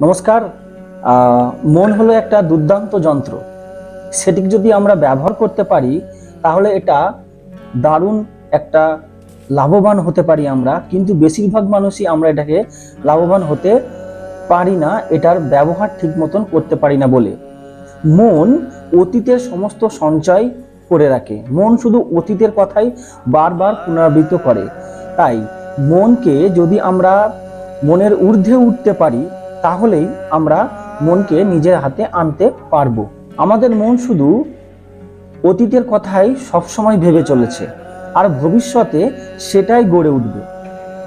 নমস্কার মন হলো একটা দুর্দান্ত যন্ত্র। সেটিকে যদি আমরা ব্যবহার করতে পারি, তাহলে এটা দারুণ একটা লাভবান হতে পারি আমরা, কিন্তু বেশিরভাগ মানুষই আমরা এটাকে লাভবান হতে পারি না, এটার ব্যবহার ঠিক মতন করতে পারি না বলে। মন অতীতের সমস্ত সঞ্চয় করে রাখে। মন শুধু অতীতের কথাই বারবার পুনরাবৃত্ত করে। তাই মনকে যদি আমরা মনের ঊর্ধ্বে উঠতে পারি তাহলেই আমরা মনকে নিজের হাতে আনতে পারব। আমাদের মন শুধু অতীতের কথাই সবসময় ভেবে চলেছে, আর ভবিষ্যতে সেটাই গড়ে উঠবে।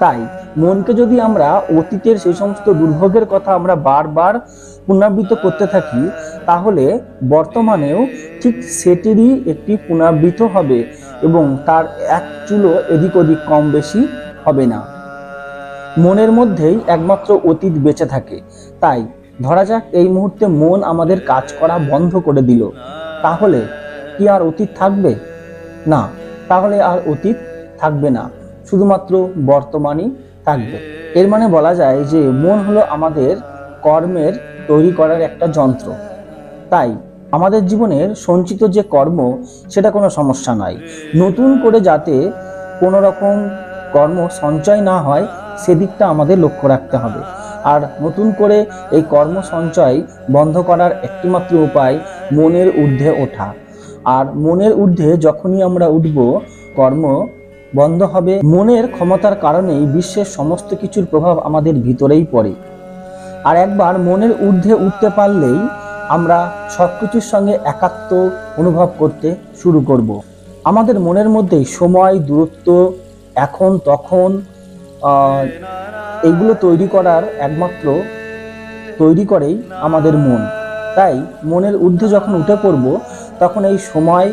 তাই মনকে যদি আমরা অতীতের সেই সমস্ত দুর্ভোগের কথা আমরা বারবার পুনরাবৃত্ত করতে থাকি, তাহলে বর্তমানেও ঠিক সেটিরই একটি পুনরাবৃত্ত হবে এবং তার এক চুলো এদিক ওদিক কম বেশি হবে না। মনের মধ্যেই একমাত্র অতীত বেঁচে থাকে। তাই ধরা যাক এই মুহূর্তে মন আমাদের কাজ করা বন্ধ করে দিল। তাহলে কি আর অতীত থাকবে? না, তাহলে আর অতীত থাকবে না। শুধুমাত্র বর্তমানই থাকবে। এর মানে বলা যায় যে মন হলো আমাদের কর্মের তৈরি করার একটা যন্ত্র। তাই আমাদের জীবনের সঞ্চিত যে কর্ম, সেটা কোনো সমস্যা নয় নতুন করে যাতে কোনো রকম কর্ম সঞ্চয় না হয় সেদিকটা আমাদের লক্ষ্য রাখতে হবে। আর নতুন করে এই কর্ম সঞ্চয় বন্ধ করার একটিমাত্র উপায় মনের ঊর্ধ্বে ওঠা। আর মনের ঊর্ধ্বে যখনই আমরা উঠব, কর্ম বন্ধ হবে। মনের ক্ষমতার কারণেই বিশ্বের সমস্ত কিছুর প্রভাব আমাদের ভিতরেই পড়ে। আর একবার মনের ঊর্ধ্বে উঠতে পারলেই আমরা সব কিছুর সঙ্গে একাত্ম অনুভব করতে শুরু করব। আমাদের মনের মধ্যেই সময়, দূরত্ব এখন তখন এইগুলো তৈরি করার একমাত্র, তৈরি করেই আমাদের মন। তাই মনের ঊর্ধ্বে যখন উঠে পড়ব, তখন এই সময়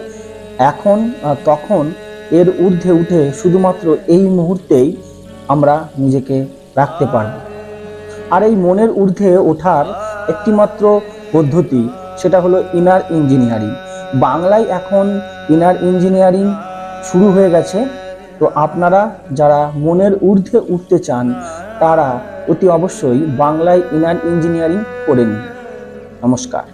এখন তখন এর ঊর্ধ্বে উঠে শুধুমাত্র এই মুহূর্তেই আমরা নিজেকে রাখতে পারব। আর এই মনের ঊর্ধ্বে ওঠার একটিমাত্র পদ্ধতি, সেটা হলো ইনার ইঞ্জিনিয়ারিং বাংলায় এখন ইনার ইঞ্জিনিয়ারিং শুরু হয়ে গেছে। তো আপনারা যারা মনের ঊর্ধ্বে উঠতে চান, তারা অতি অবশ্যই বাংলায় ইনার ইঞ্জিনিয়ারিং করে নিন নমস্কার।